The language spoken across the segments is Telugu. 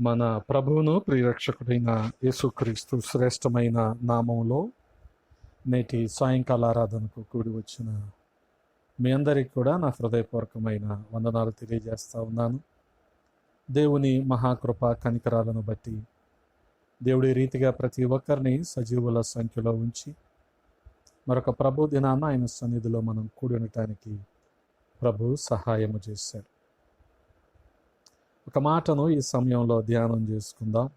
మన ప్రభువును ప్రియరక్షకుడైన యేసుక్రీస్తు శ్రేష్టమైన నామంలో నేటి సాయంకాల ఆరాధనకు కూడి వచ్చిన మీ అందరికీ కూడా నా హృదయపూర్వకమైన వందనాలు తెలియజేస్తూ ఉన్నాను. దేవుని మహాకృప కనికరాలను బట్టి దేవుడి రీతిగా ప్రతి ఒక్కరిని సజీవుల సంఖ్యలో ఉంచి మరొక ప్రభు దినాన ఆయన సన్నిధిలో మనం కూడి ఉండటానికి ప్రభు సహాయము చేశారు. ఒక మాటను ఈ సమయంలో ధ్యానం చేసుకుందాం.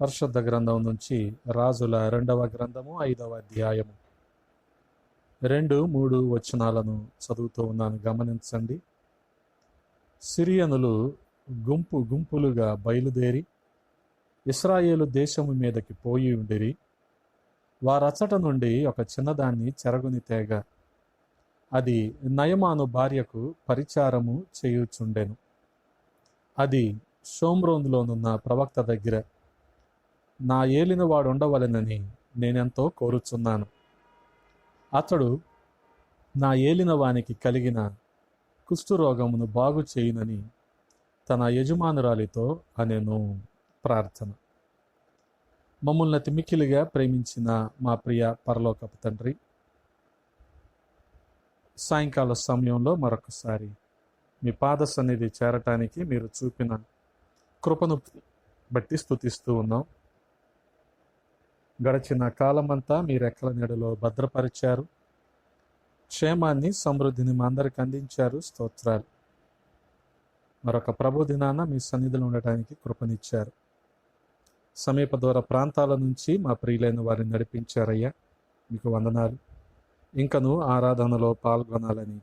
పరిశుద్ధ గ్రంథం నుంచి రాజుల రెండవ గ్రంథము ఐదవ అధ్యాయము. రెండు మూడు వచనాలను చదువుతూ ఉన్నాను. గమనించండి. సిరియనులు గుంపు గుంపులుగా బయలుదేరి ఇస్రాయేలు దేశము మీదకి పోయి ఉండిరి. వారచట నుండి ఒక చిన్నదాన్ని చెరగుని తేగ. అది నయమాను భార్యకు పరిచారము చేయుచుండెను. అది షోమ్రోన్లోనున్న ప్రవక్త దగ్గర నా ఏలిన వాడు ఉండవలెనని నేనెంతో కోరుచున్నాను. అతడు నా ఏలిన వానికి కలిగిన కుష్ఠరోగమును బాగు చేయునని తన యజమానురాలితో అనేను ప్రార్థన. మమ్మల్ని తిమికిలిగా ప్రేమించిన మా ప్రియ పరలోకపు తండ్రి సాయంకాల సమయంలో మరొకసారి మీ పాద సన్నిధి చేరటానికి మీరు చూపిన కృపను బట్టి స్థుతిస్తూ ఉన్నాం. గడిచిన కాలమంతా మీ రెక్కల నీడలో భద్రపరిచారు. క్షేమాన్ని సమృద్ధిని మా అందరికి అందించారు. స్తోత్రాలు. మరొక ప్రభు దినాన మీ సన్నిధిలో ఉండటానికి కృపనిచ్చారు. సమీప దూర ప్రాంతాల నుంచి మా ప్రియులైన వారిని నడిపించారయ్యా. మీకు వందనాలు. ఇంకను ఆరాధనలో పాల్గొనాలని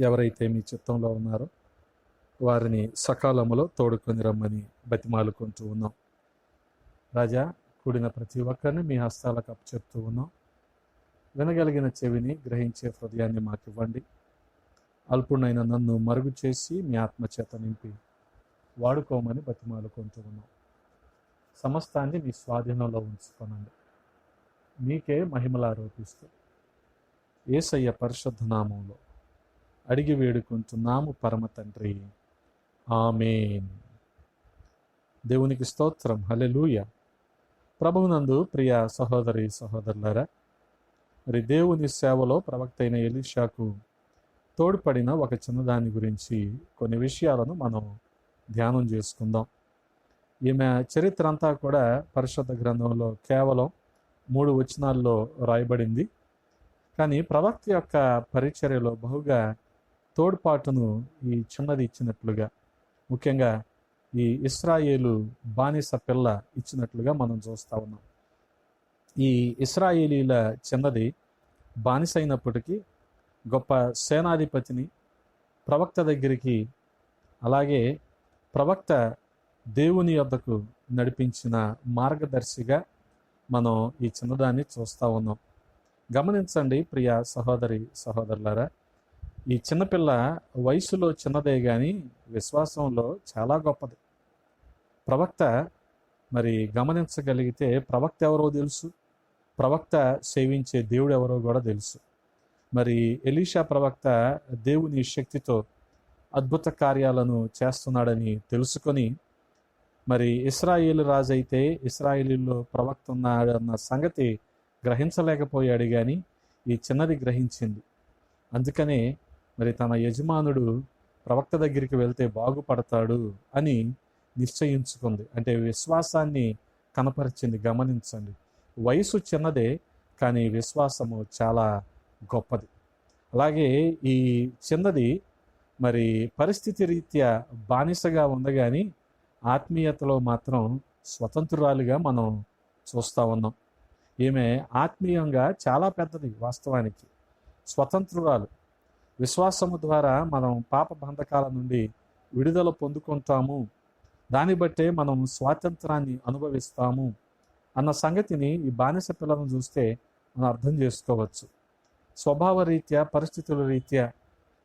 ఎవరైతే మీ చిత్తంలో ఉన్నారో వారిని సకాలంలో తోడుకొని రమ్మని బతిమాలుకుంటూ ఉన్నాం. రాజా కూడిన ప్రతి ఒక్కరిని మీ హస్తాలకు అప్పచెప్తూ ఉన్నాం. వినగలిగిన చెవిని గ్రహించే హృదయాన్ని మాకు ఇవ్వండి అల్పుడైన నన్ను మరుగు చేసి మీ ఆత్మచేత నింపి వాడుకోమని బతిమాలుకుంటూ ఉన్నాం. సమస్తాన్ని మీ స్వాధీనంలో ఉంచుకోనండి. మీకే మహిమలారోపిస్తూ ఏసయ్య పరిశుద్ధ నామంలో అడిగి వేడుకుంటున్నాము పరమ తండ్రి. ఆమెన్. దేవునికి స్తోత్రం. హలెలూయ ప్రభువునందు ప్రియ సహోదరి సహోదరులారా మరి దేవుని సేవలో ప్రవక్త అయిన ఎలీషాకు తోడ్పడిన ఒక చిన్నదాని గురించి కొన్ని విషయాలను మనం ధ్యానం చేసుకుందాం. ఈమె చరిత్ర అంతా కూడా పరిశుద్ధ గ్రంథంలో కేవలం మూడు వచనాల్లో రాయబడింది. కానీ ప్రవక్త యొక్క పరిచర్యలో బహుగా తోడ్పాటును ఈ చిన్నది ఇచ్చినట్లుగా ముఖ్యంగా ఈ ఇస్రాయేలు బానిస పిల్ల ఇచ్చినట్లుగా మనం చూస్తూ ఉన్నాం. ఈ ఇస్రాయేలీల చిన్నది బానిస అయినప్పటికీ గొప్ప సేనాధిపతిని ప్రవక్త దగ్గరికి అలాగే ప్రవక్త దేవుని యొద్దకు నడిపించిన మార్గదర్శిగా మనం ఈ చిన్నదాన్ని చూస్తూ ఉన్నాం. గమనించండి ప్రియ సహోదరి సహోదరులారా ఈ చిన్నపిల్ల వయసులో చిన్నదే కానీ విశ్వాసంలో చాలా గొప్పది. ప్రవక్త మరి గమనించగలిగితే ప్రవక్త ఎవరో తెలుసు ప్రవక్త సేవించే దేవుడు ఎవరో కూడా తెలుసు. మరి ఎలీషా ప్రవక్త దేవుని శక్తితో అద్భుత కార్యాలను చేస్తున్నాడని తెలుసుకొని మరి ఇస్రాయేల్ రాజు అయితే ఇస్రాయేలీలో ప్రవక్త ఉన్నాడన్న సంగతి గ్రహించలేకపోయాడు కానీ ఈ చిన్నది గ్రహించింది. అందుకనే మరి తన యజమానుడు ప్రవక్త దగ్గరికి వెళ్తే బాగుపడతాడు అని నిశ్చయించుకుంది. అంటే విశ్వాసాన్ని కనపరిచింది. గమనించండి. వయసు చిన్నదే కానీ విశ్వాసము చాలా గొప్పది. అలాగే ఈ చిన్నది మరి పరిస్థితి రీత్యా బానిసగా ఉంది కానీ ఆత్మీయతలో మాత్రం స్వతంత్రురాలుగా మనం చూస్తూ ఉన్నాం. ఈమె ఆత్మీయంగా చాలా పెద్దది వాస్తవానికి. స్వతంత్రురాలు. విశ్వాసము ద్వారా మనం పాప బంధకాల నుండి విడుదల పొందుకుంటాము. దాన్ని బట్టే మనం స్వాతంత్రాన్ని అనుభవిస్తాము అన్న సంగతిని ఈ బానిస పిల్లలను చూస్తే మనం అర్థం చేసుకోవచ్చు. స్వభావ రీత్యా పరిస్థితుల రీత్యా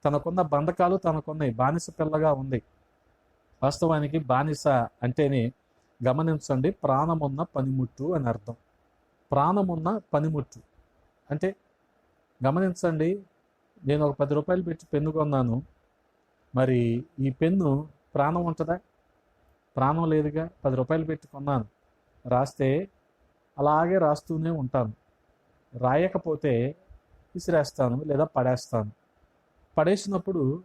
తనకున్న బంధకాలు తనకున్నాయి. బానిస పిల్లగా ఉంది. వాస్తవానికి బానిస అంటేనే గమనించండి ప్రాణమున్న పనిముట్టు అని అర్థం. ప్రాణమున్న పనిముట్టు. అంటే గమనించండి నేను ఒక పది రూపాయలు పెట్టి పెన్ను కొన్నాను. మరి ఈ పెన్ను ప్రాణం ఉంటుందా? ప్రాణం లేదుగా పది రూపాయలు పెట్టి కొన్నాను. రాస్తే అలాగే రాస్తూనే ఉంటాను. రాయకపోతే విసిరేస్తాను లేదా పడేస్తాను. పడేసినప్పుడు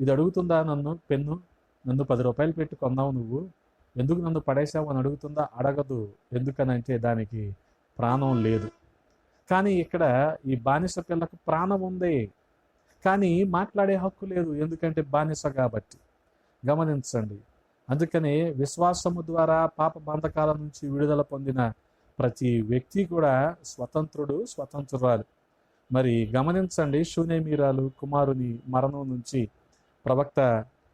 ఇది అడుగుతుందా నన్ను? పెన్ను? నన్ను పది రూపాయలు పెట్టి కొన్నావు నువ్వు? ఎందుకు నన్ను పడేసావు అని అడుగుతుందా? అడగదు. ఎందుకనంటే దానికి ప్రాణం లేదు. కానీ ఇక్కడ ఈ బానిస పిల్లకు ప్రాణం ఉంది. కానీ మాట్లాడే హక్కు లేదు. ఎందుకంటే బానిస కాబట్టి. గమనించండి. అందుకనే విశ్వాసము ద్వారా పాప బంధకాల నుంచి విడుదల పొందిన ప్రతి వ్యక్తి కూడా స్వతంత్రుడు స్వతంత్రురాలు. మరి గమనించండి శూన్యమీరాలు కుమారుని మరణం నుంచి ప్రవక్త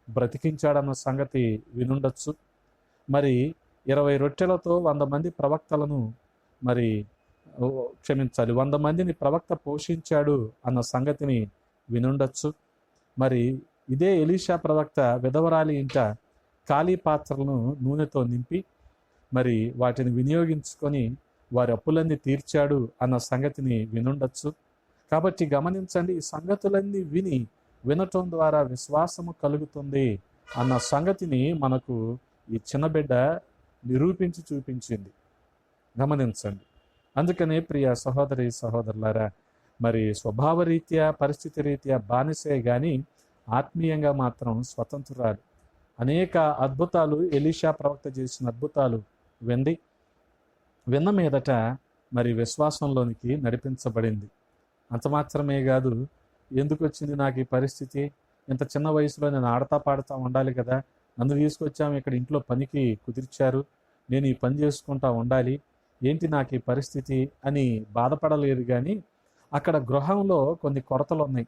బ్రతికించాడన్న సంగతి వినుండొచ్చు. మరి ఇరవై రొట్టెలతో వంద మంది ప్రవక్తలను మరి క్షమించాలి వంద మందిని ప్రవక్త పోషించాడు అన్న సంగతిని వినుండొచ్చు. మరి ఇదే ఎలీషా ప్రవక్త విధవరాలి ఇంట ఖాళీ పాత్రలను నూనెతో నింపి మరి వాటిని వినియోగించుకొని వారి అప్పులన్నీ తీర్చాడు అన్న సంగతిని వినుండొచ్చు. కాబట్టి గమనించండి ఈ సంగతులన్నీ విని వినటం ద్వారా విశ్వాసము కలుగుతుంది అన్న సంగతిని మనకు ఈ చిన్న బిడ్డ నిరూపించి చూపించింది. గమనించండి. అందుకనే ప్రియ సహోదరి సహోదరులారా మరి స్వభావ రీత్యా పరిస్థితి రీత్యా బానిసే కానీ ఆత్మీయంగా మాత్రం స్వతంత్రురాలు. అనేక అద్భుతాలు ఎలీషా ప్రవక్త చేసిన అద్భుతాలు వింది. విన్న మీదట మరి విశ్వాసంలోనికి నడిపించబడింది. అంత మాత్రమే కాదు ఎందుకు వచ్చింది నాకు ఈ పరిస్థితి? ఇంత చిన్న వయసులో నేను ఆడతా పాడుతూ ఉండాలి కదా. నన్ను తీసుకొచ్చాము ఇక్కడ ఇంట్లో పనికి కుదిర్చారు. నేను ఈ పని చేసుకుంటా ఉండాలి. ఏంటి నాకు ఈ పరిస్థితి అని బాధపడలేదు కానీ అక్కడ గృహంలో కొన్ని కొరతలు ఉన్నాయి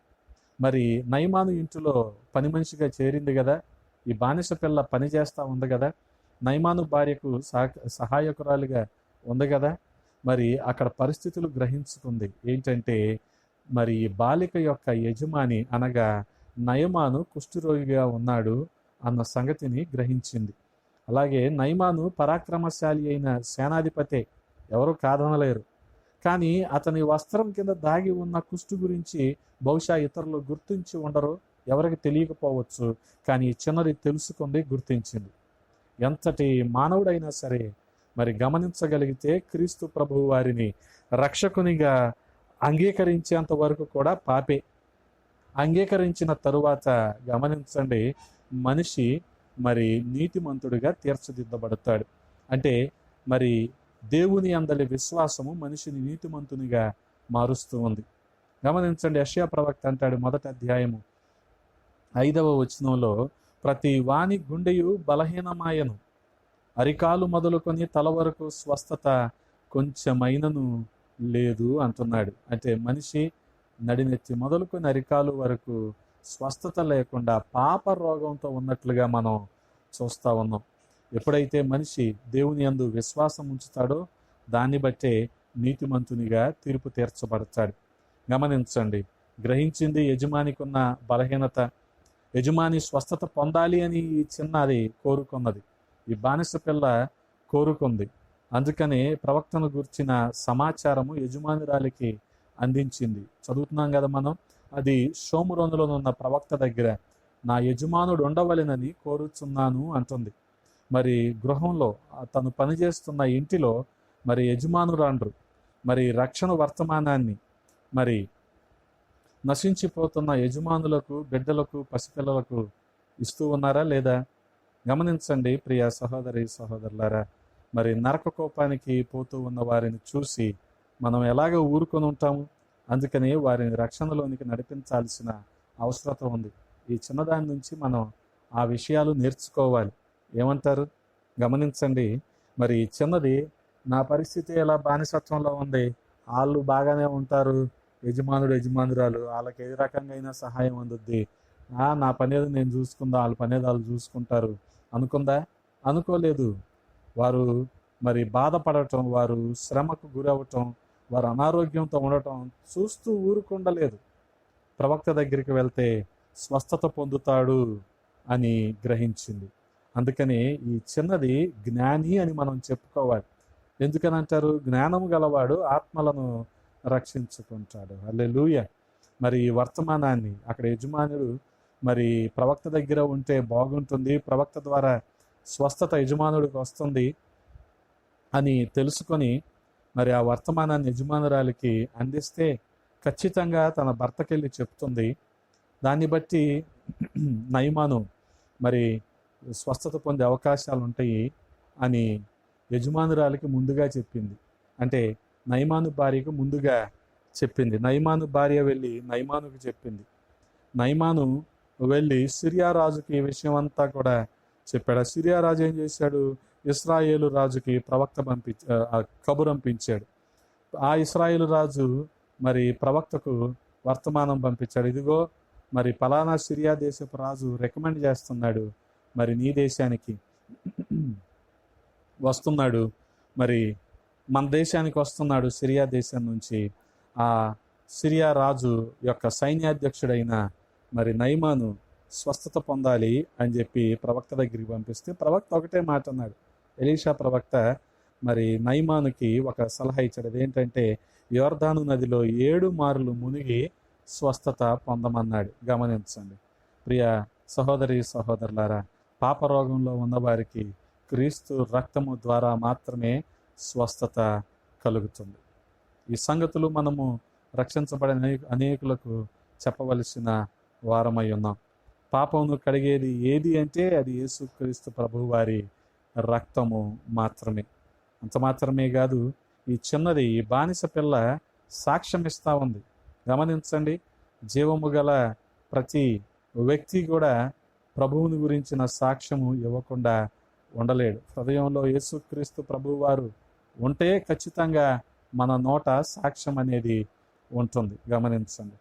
మరి నయమాను ఇంటిలో పని మనిషిగా చేరింది కదా ఈ బానిస పిల్ల పని చేస్తూ ఉంది కదా నయమాను భార్యకు సహ సహాయకురాలుగా ఉంది కదా మరి అక్కడ పరిస్థితులు గ్రహించుకుంది. ఏంటంటే మరి ఈ బాలిక యొక్క యజమాని అనగా నయమాను కుష్ఠరోగిగా ఉన్నాడు అన్న సంగతిని గ్రహించింది. అలాగే నయమాను పరాక్రమశాలి అయిన సేనాధిపతే ఎవరు కాదనలేరు. కానీ అతని వస్త్రం కింద దాగి ఉన్న కుష్టు గురించి బహుశా ఇతరులు గుర్తించి ఉండరు ఎవరికి తెలియకపోవచ్చు. కానీ ఈ చిన్నది తెలుసుకుంది గుర్తించింది. ఎంతటి మానవుడైనా సరే మరి గమనించగలిగితే క్రీస్తు ప్రభువు వారిని రక్షకునిగా అంగీకరించేంత వరకు కూడా పాపే. అంగీకరించిన తరువాత గమనించండి మనిషి మరి నీతిమంతుడిగా తీర్చిదిద్దబడతాడు. అంటే మరి దేవుని అందలి విశ్వాసము మనిషిని నీతిమంతునిగా మారుస్తూ ఉంది. గమనించండి యషయా ప్రవక్త అంటాడు మొదటి అధ్యాయము ఐదవ వచనంలో ప్రతి వాణి గుండెయు బలహీనమాయను అరికాలు మొదలుకొని తల వరకు స్వస్థత కొంచెమైనను లేదు అంటున్నాడు. అంటే మనిషి నడినెత్తి మొదలుకొని అరికాలు వరకు స్వస్థత లేకుండా పాప రోగంతో ఉన్నట్లుగా మనం చూస్తా ఉన్నాం. ఎప్పుడైతే మనిషి దేవుని యందు విశ్వాసం ఉంచుతాడో దాన్ని బట్టే నీతిమంతునిగా తీర్పు తీర్చబడతాడు. గమనించండి గ్రహించింది యజమానికి ఉన్న బలహీనత యజమాని స్వస్థత పొందాలి అని ఈ చిన్నది కోరుకున్నది. ఈ బానిస పిల్ల కోరుకుంది. అందుకనే ప్రవక్తను గుర్చిన సమాచారము యజమానురాలికి అందించింది. చదువుతున్నాం కదా మనం? అది సోమురందులో ఉన్న ప్రవక్త దగ్గర నా యజమానుడు ఉండవలెనని కోరుచున్నాను అంటుంది. మరి గృహంలో తను పనిచేస్తున్న ఇంటిలో మరి యజమానురాండ్రు మరి రక్షణ వర్తమానాన్ని మరి నశించిపోతున్న యజమానులకు బిడ్డలకు పసిపిల్లలకు ఇస్తూ ఉన్నారా లేదా? గమనించండి ప్రియ సహోదరి సహోదరులారా. మరి నరక కోపానికి పోతూ ఉన్న వారిని చూసి మనం ఎలాగ ఊరుకొని ఉంటాము? అందుకని వారిని రక్షణలోనికి నడిపించాల్సిన అవసరత ఉంది. ఈ చిన్నదాని నుంచి మనం ఆ విషయాలు నేర్చుకోవాలి. ఏమంటారు? గమనించండి. మరి చిన్నది నా పరిస్థితి ఎలా బానిసత్వంలో ఉంది? వాళ్ళు బాగానే ఉంటారు. యజమానుడు యజమానురాలు. వాళ్ళకి ఏ రకంగా అయినా సహాయం అందుద్ది. నా పనేది నేను చూసుకుందా? వాళ్ళ పనేది వాళ్ళు చూసుకుంటారు. అనుకుందా? అనుకోలేదు. వారు మరి బాధపడటం వారు శ్రమకు గురవటం వారు అనారోగ్యంతో ఉండటం చూస్తూ ఊరుకుండలేదు. ప్రవక్త దగ్గరికి వెళ్తే స్వస్థత పొందుతాడు అని గ్రహించింది. అందుకని ఈ చిన్నది జ్ఞాని అని మనం చెప్పుకోవాలి. ఎందుకని అంటారు? జ్ఞానం గలవాడు ఆత్మలను రక్షించుకుంటాడు. అల్లెలూయ మరి వర్తమానాన్ని అక్కడ యజమానుడు మరి ప్రవక్త దగ్గర ఉంటే బాగుంటుంది ప్రవక్త ద్వారా స్వస్థత యజమానుడికి వస్తుంది అని తెలుసుకొని మరి ఆ వర్తమానాన్ని యజమానురాలికి అందిస్తే ఖచ్చితంగా తన భర్తకెళ్ళి చెప్తుంది. దాన్ని బట్టి నయమాను మరి స్వస్థత పొందే అవకాశాలు ఉంటాయి అని యజమానురాలికి ముందుగా చెప్పింది. అంటే నయమాను భార్యకు ముందుగా చెప్పింది. నయమాను భార్య వెళ్ళి నయమానుకు చెప్పింది. నయమాను వెళ్ళి సిరియా రాజుకి ఈ విషయం అంతా కూడా చెప్పాడు. సిరియా రాజు ఏం చేశాడు? ఇస్రాయేలు రాజుకి ప్రవక్త పంపి కబురు పంపించాడు ఆ ఇస్రాయేలు రాజు మరి ప్రవక్తకు వర్తమానం పంపించాడు. ఇదిగో మరి పలానా సిరియా దేశపు రాజు రికమెండ్ చేస్తున్నాడు. మరి నీ దేశానికి వస్తున్నాడు. మరి మన దేశానికి వస్తున్నాడు సిరియా దేశం నుంచి. ఆ సిరియా రాజు యొక్క సైన్యాధ్యక్షుడైన మరి నైమాను స్వస్థత పొందాలి అని చెప్పి ప్రవక్త దగ్గరికి పంపిస్తే ప్రవక్త ఒకటే మాట అన్నాడు. ఎలీషా ప్రవక్త మరి నైమానుకి ఒక సలహా ఇచ్చాడు. అదేంటంటే యోర్ధాను నదిలో ఏడు మారులు మునిగి స్వస్థత పొందమన్నాడు. గమనించండి. ప్రియ సహోదరి సహోదరులారా పాపరోగంలో ఉన్నవారికి క్రీస్తు రక్తము ద్వారా మాత్రమే స్వస్థత కలుగుతుంది. ఈ సంగతులు మనము రక్షించబడిన అనేకులకు చెప్పవలసిన వారమై ఉన్నాం. పాపమును కడిగేది ఏది అంటే అది యేసుక్రీస్తు ప్రభువారి రక్తము మాత్రమే. అంత మాత్రమే కాదు ఈ చిన్నది ఈ బానిస పిల్ల సాక్ష్యం ఇస్తా ఉంది. గమనించండి జీవము గల ప్రతి వ్యక్తి కూడా ప్రభువుని గురించిన సాక్ష్యము ఇవ్వకుండా ఉండలేడు. హృదయంలో యేసుక్రీస్తు ప్రభువు వారు ఉంటే ఖచ్చితంగా మన నోట సాక్ష్యం అనేది ఉంటుంది. గమనించండి.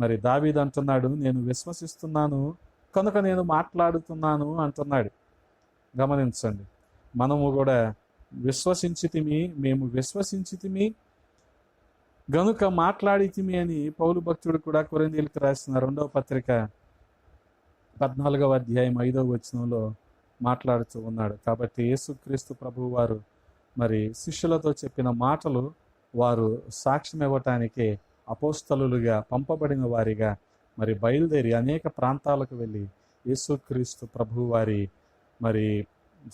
మరి దావీద్ అంటున్నాడు నేను విశ్వసిస్తున్నాను కనుక నేను మాట్లాడుతున్నాను అంటున్నాడు. గమనించండి. మనము కూడా విశ్వసించితిమి మేము విశ్వసించితిమి గనుక మాట్లాడితిమి అని పౌలు భక్తుడు కూడా కొరిందీలకు రాసిన రెండవ పత్రిక పద్నాలుగవ అధ్యాయం ఐదవ వచనంలో మాట్లాడుతూ ఉన్నాడు. కాబట్టి యేసుక్రీస్తు ప్రభు వారు మరి శిష్యులతో చెప్పిన మాటలు వారు సాక్ష్యం ఇవ్వటానికి అపోస్తలులుగా పంపబడిన వారిగా మరి బయలుదేరి అనేక ప్రాంతాలకు వెళ్ళి యేసుక్రీస్తు ప్రభు వారి మరి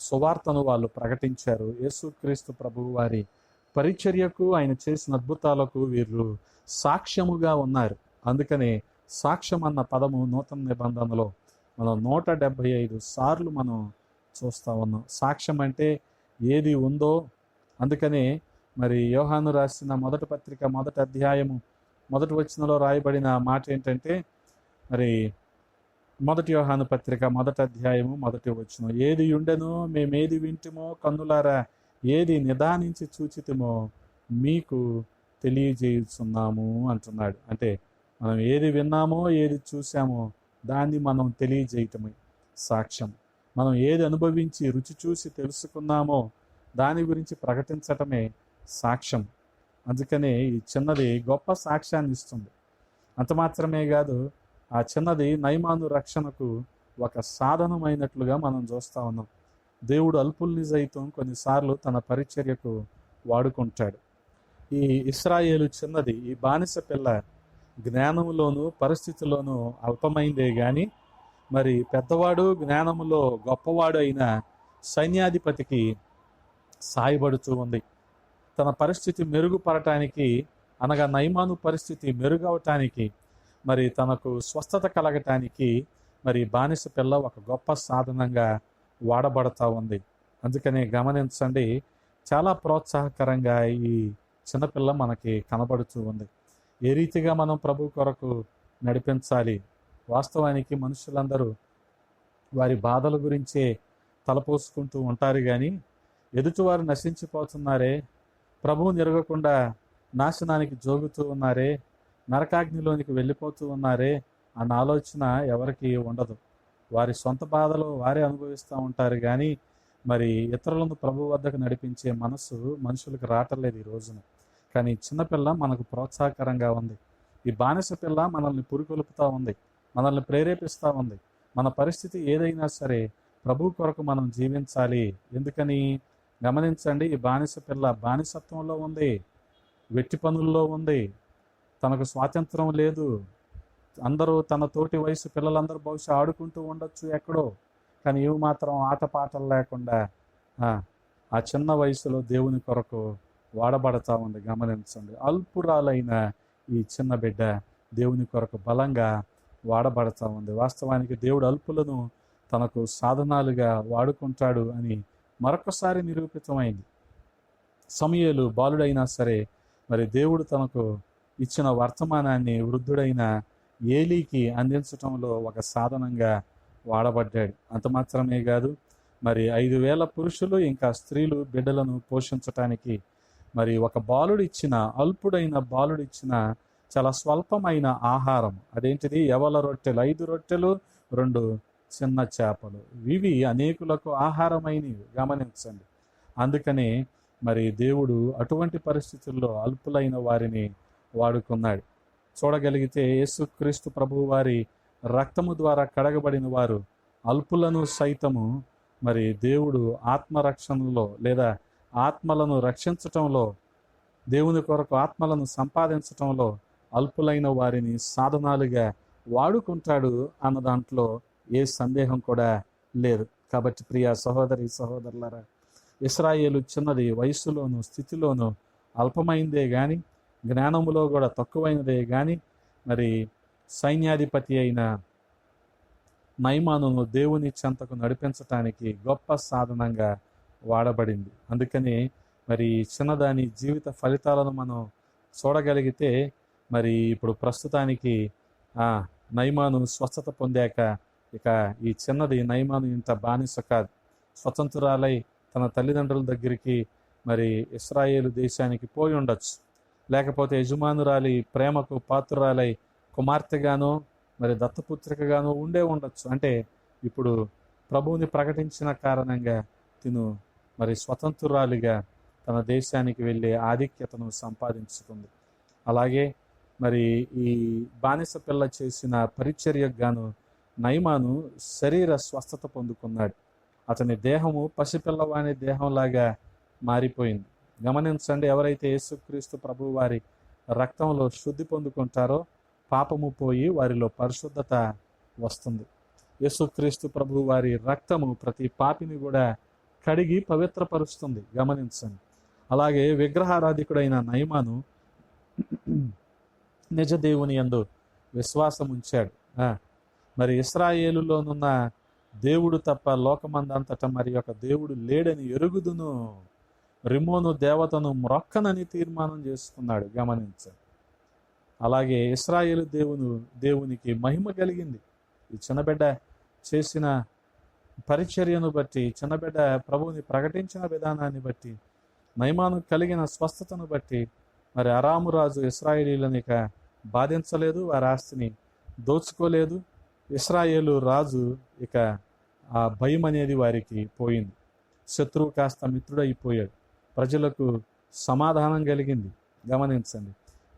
సువార్తను వాళ్ళు ప్రకటించారు. యేసుక్రీస్తు ప్రభు వారి పరిచర్యకు ఆయన చేసిన అద్భుతాలకు వీరు సాక్ష్యముగా ఉన్నారు. అందుకనే సాక్ష్యం అన్న పదము నూతన నిబంధనలో మనం నూట డెబ్భై ఐదు సార్లు మనం చూస్తా ఉన్నాం. సాక్ష్యం అంటే ఏది ఉందో. అందుకనే మరి యోహాను రాసిన మొదటి పత్రిక మొదటి అధ్యాయము మొదటి వచనంలో రాయబడిన మాట ఏంటంటే మరి మొదటి యోహాను పత్రిక మొదటి అధ్యాయము మొదటి వచనం. ఏది ఉండెనో మేమేది వింటుమో కన్నులారా ఏది నిదానించి చూచితమో మీకు తెలియజేయుచున్నాము అంటున్నాడు. అంటే మనం ఏది విన్నామో ఏది చూసామో దాన్ని మనం తెలియజేయటమే సాక్ష్యం. మనం ఏది అనుభవించి రుచి చూసి తెలుసుకున్నామో దాని గురించి ప్రకటించటమే సాక్ష్యం. అందుకనే ఈ చిన్నది గొప్ప సాక్ష్యాన్ని ఇస్తుంది. అంత మాత్రమే కాదు ఆ చిన్నది నైమాను రక్షణకు ఒక సాధనమైనట్లుగా మనం చూస్తా ఉన్నాం. దేవుడు అల్పుల్ని సైతం కొన్నిసార్లు తన పరిచర్యకు వాడుకుంటాడు. ఈ ఇస్రాయేలు చిన్నది ఈ బానిస పిల్ల జ్ఞానంలోను పరిస్థితిలోనూ అల్పమైందే కానీ మరి పెద్దవాడు జ్ఞానములో గొప్పవాడు అయిన సైన్యాధిపతికి సాయపడుతూ ఉంది. తన పరిస్థితి మెరుగుపడటానికి అనగా నైమాను పరిస్థితి మెరుగవటానికి మరి తనకు స్వస్థత కలగటానికి మరి బానిస పిల్ల ఒక గొప్ప సాధనంగా వాడబడతా ఉంది. అందుకని గమనించండి చాలా ప్రోత్సాహకరంగా ఈ చిన్నపిల్ల మనకి కనబడుతూ ఉంది. ఏ రీతిగా మనం ప్రభు కొరకు నడిపించాలి? వాస్తవానికి మనుషులందరూ వారి బాధల గురించే తలపోసుకుంటూ ఉంటారు కానీ ఎదుటివారు నశించిపోతున్నారే ప్రభువు నిరగకుండా నాశనానికి జోగుతూ ఉన్నారే నరకాగ్నిలోనికి వెళ్ళిపోతూ ఉన్నారే అన్న ఆలోచన ఎవరికి ఉండదు. వారి సొంత బాధలు వారే అనుభవిస్తూ ఉంటారు కానీ మరి ఇతరులను ప్రభు వద్దకు నడిపించే మనసు మనుషులకు రాటలేదు ఈ రోజున. కానీ చిన్నపిల్ల మనకు ప్రోత్సాహకరంగా ఉంది. ఈ బానిస పిల్ల మనల్ని పురికొల్పుతూ ఉంది. మనల్ని ప్రేరేపిస్తూ ఉంది. మన పరిస్థితి ఏదైనా సరే ప్రభు కొరకు మనం జీవించాలి. ఎందుకని? గమనించండి ఈ బానిస పిల్ల బానిసత్వంలో ఉంది. వెట్టి పనుల్లో ఉంది. తనకు స్వాతంత్రం లేదు. అందరూ తన తోటి వయసు పిల్లలందరూ బహుశా ఆడుకుంటూ ఉండొచ్చు ఎక్కడో. కానీ ఇవి మాత్రం ఆటపాటలు లేకుండా ఆ చిన్న వయసులో దేవుని కొరకు వాడబడతా ఉంది గమనించండి. అల్పురాలైన ఈ చిన్న బిడ్డ దేవుని కొరకు బలంగా వాడబడతా ఉంది. వాస్తవానికి దేవుడు అల్పులను తనకు సాధనాలుగా వాడుకుంటాడు అని మరొకసారి నిరూపితమైంది. సమయలు బాలుడైనా సరే మరి దేవుడు తనకు ఇచ్చిన వర్తమానాన్ని వృద్ధుడైన ఏలీకి అందించటంలో ఒక సాధనంగా వాడబడ్డాడు. అంత మాత్రమే కాదు మరి ఐదు వేల పురుషులు ఇంకా స్త్రీలు బిడ్డలను పోషించటానికి మరి ఒక బాలుడు ఇచ్చిన అల్పుడైన బాలుడు ఇచ్చిన చాలా స్వల్పమైన ఆహారం. అదేంటిది? ఎవల రొట్టెలు? ఐదు రొట్టెలు రెండు చిన్న చేపలు. ఇవి అనేకులకు ఆహారమైనవి. గమనించండి. అందుకనే మరి దేవుడు అటువంటి పరిస్థితుల్లో అల్పులైన వారిని వాడుకున్నాడు. చూడగలిగితే యేసుక్రీస్తు ప్రభు వారి రక్తము ద్వారా కడగబడిన వారు అల్పులను సైతము మరి దేవుడు ఆత్మరక్షణలో లేదా ఆత్మలను రక్షించటంలో దేవుని కొరకు ఆత్మలను సంపాదించటంలో అల్పులైన వారిని సాధనాలుగా వాడుకుంటాడు అన్న దాంట్లో ఏ సందేహం కూడా లేదు. కాబట్టి ప్రియ సహోదరి సహోదరులరా ఇస్రాయేలు చిన్నది వయసులోను స్థితిలోను అల్పమైందే కానీ జ్ఞానములో కూడా తక్కువైనదే కానీ మరి సైన్యాధిపతి అయిన నైమానును దేవుని చెంతకు నడిపించటానికి గొప్ప సాధనంగా వాడబడింది. అందుకని మరి చిన్నదాని జీవిత ఫలితాలను మనం చూడగలిగితే మరి ఇప్పుడు ప్రస్తుతానికి ఆ నైమాను స్వస్థత పొందాక ఇక ఈ చిన్నది నైమాను ఇంత బానిస కాదు. స్వతంత్రాలై తన తల్లిదండ్రుల దగ్గరికి మరి ఇస్రాయేలు దేశానికి పోయి ఉండొచ్చు. లేకపోతే యజమానురాలి ప్రేమకు పాత్రురాలై కుమార్తెగానో మరి దత్తపుత్రికగాను ఉండే ఉండొచ్చు. అంటే ఇప్పుడు ప్రభువుని ప్రకటించిన కారణంగా తిను మరి స్వతంత్రురాలిగా తన దేశానికి వెళ్ళే ఆధిక్యతను సంపాదించుకుంది. అలాగే మరి ఈ బానిస పిల్ల చేసిన పరిచర్యకు గాను నైమాను శరీర స్వస్థత పొందుకున్నాడు. అతని దేహము పసిపిల్లవాని దేహంలాగా మారిపోయింది. గమనించండి ఎవరైతే యేసుక్రీస్తు ప్రభు వారి రక్తంలో శుద్ధి పొందుకుంటారో పాపము పోయి వారిలో పరిశుద్ధత వస్తుంది. యేసుక్రీస్తు ప్రభు వారి రక్తము ప్రతి పాపిని కూడా కడిగి పవిత్రపరుస్తుంది. గమనించండి. అలాగే విగ్రహారాధికుడైన నయమాను నిజ దేవుని యందు విశ్వాసం ఉంచాడు మరి ఇస్రాయేలులోనున్న దేవుడు తప్ప లోకమందంతటా మరి యొక్క దేవుడు లేడని ఎరుగుదును. రిమోను దేవతను మ్రొక్కనని తీర్మానం చేసుకున్నాడు. గమనించండి. అలాగే ఇస్రాయేలు దేవును దేవునికి మహిమ కలిగింది. ఈ చిన్నబిడ్డ చేసిన పరిచర్యను బట్టి చిన్నబిడ్డ ప్రభువుని ప్రకటించిన విధానాన్ని బట్టి నయమాను కలిగిన స్వస్థతను బట్టి మరి అరాము రాజు ఇస్రాయేలీలను ఇక బాధించలేదు వారి ఆస్తిని దోచుకోలేదు. ఇస్రాయేలు రాజు ఇక ఆ భయం అనేది వారికి పోయింది. శత్రువు కాస్త మిత్రుడైపోయాడు. ప్రజలకు సమాధానం కలిగింది. గమనించండి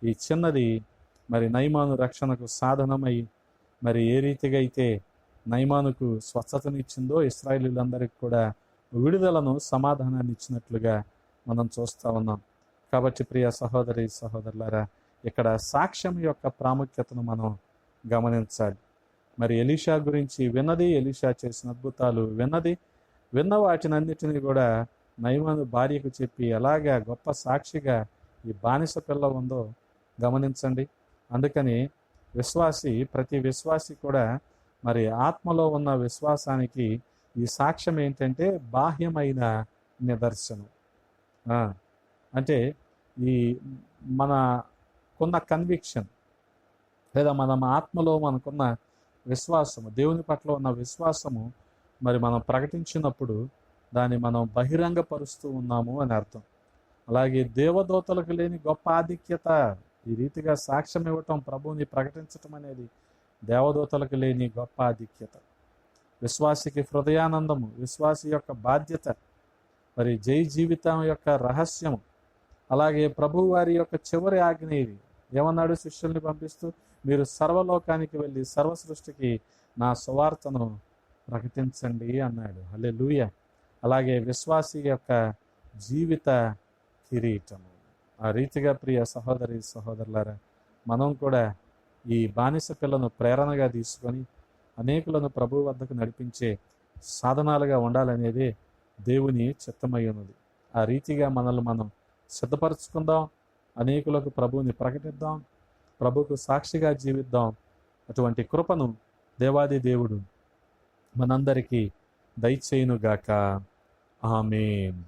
ఈ చిన్నది మరి నైమాను రక్షణకు సాధనమై మరి ఏ రీతిగా అయితే నైమానుకు స్వచ్ఛతనిచ్చిందో ఇస్రాయేలీలందరికీ కూడా విడుదలను సమాధానాన్ని ఇచ్చినట్లుగా మనం చూస్తూ ఉన్నాం. కాబట్టి ప్రియ సహోదరి సహోదరులారా ఇక్కడ సాక్ష్యం యొక్క ప్రాముఖ్యతను మనం గమనించాలి. మరి ఎలీషా గురించి విన్నది ఎలీషా చేసిన అద్భుతాలు విన్నది విన్న వాటినన్నిటినీ కూడా నయమాను భార్యకు చెప్పి ఎలాగా గొప్ప సాక్షిగా ఈ బానిస పిల్ల ఉందో గమనించండి. అందుకని విశ్వాసి ప్రతి విశ్వాసి కూడా మరి ఆత్మలో ఉన్న విశ్వాసానికి ఈ సాక్ష్యం ఏంటంటే బాహ్యమైన నిదర్శనం. అంటే ఈ మన కొన్న కన్విక్షన్ లేదా మనం ఆత్మలో మనకున్న విశ్వాసము దేవుని పట్ల ఉన్న విశ్వాసము మరి మనం ప్రకటించినప్పుడు దాన్ని మనం బహిరంగపరుస్తూ ఉన్నాము అని అర్థం. అలాగే దేవదూతలకు లేని గొప్ప ఆధిక్యత ఈ రీతిగా సాక్ష్యం ఇవ్వటం ప్రభువుని ప్రకటించటం అనేది దేవదూతలకు లేని గొప్ప ఆధిక్యత. విశ్వాసికి హృదయానందము విశ్వాసి యొక్క బాధ్యత మరి జై జీవితం యొక్క రహస్యము. అలాగే ప్రభు వారి యొక్క చివరి ఆజ్ఞ ఇది. ఏమన్నాడు శిష్యుల్ని పంపిస్తూ? మీరు సర్వలోకానికి వెళ్ళి సర్వ సృష్టికి నా సువార్తను ప్రకటించండి అన్నాడు. హలే అలాగే విశ్వాసి యొక్క జీవిత కిరీటము. ఆ రీతిగా ప్రియ సహోదరి సహోదరులారా మనం కూడా ఈ బానిస పిల్లను ప్రేరణగా తీసుకొని అనేకులను ప్రభు వద్దకు నడిపించే సాధనాలుగా ఉండాలనేది దేవుని చిత్తమై ఉన్నది ఆ రీతిగా మనల్ని మనం సిద్ధపరచుకుందాం అనేకులకు ప్రభువుని ప్రకటిద్దాం ప్రభుకు సాక్షిగా జీవిద్దాం అటువంటి కృపను దేవాది దేవుడు మనందరికీ దయచేయునుగాక. ఆమెన్.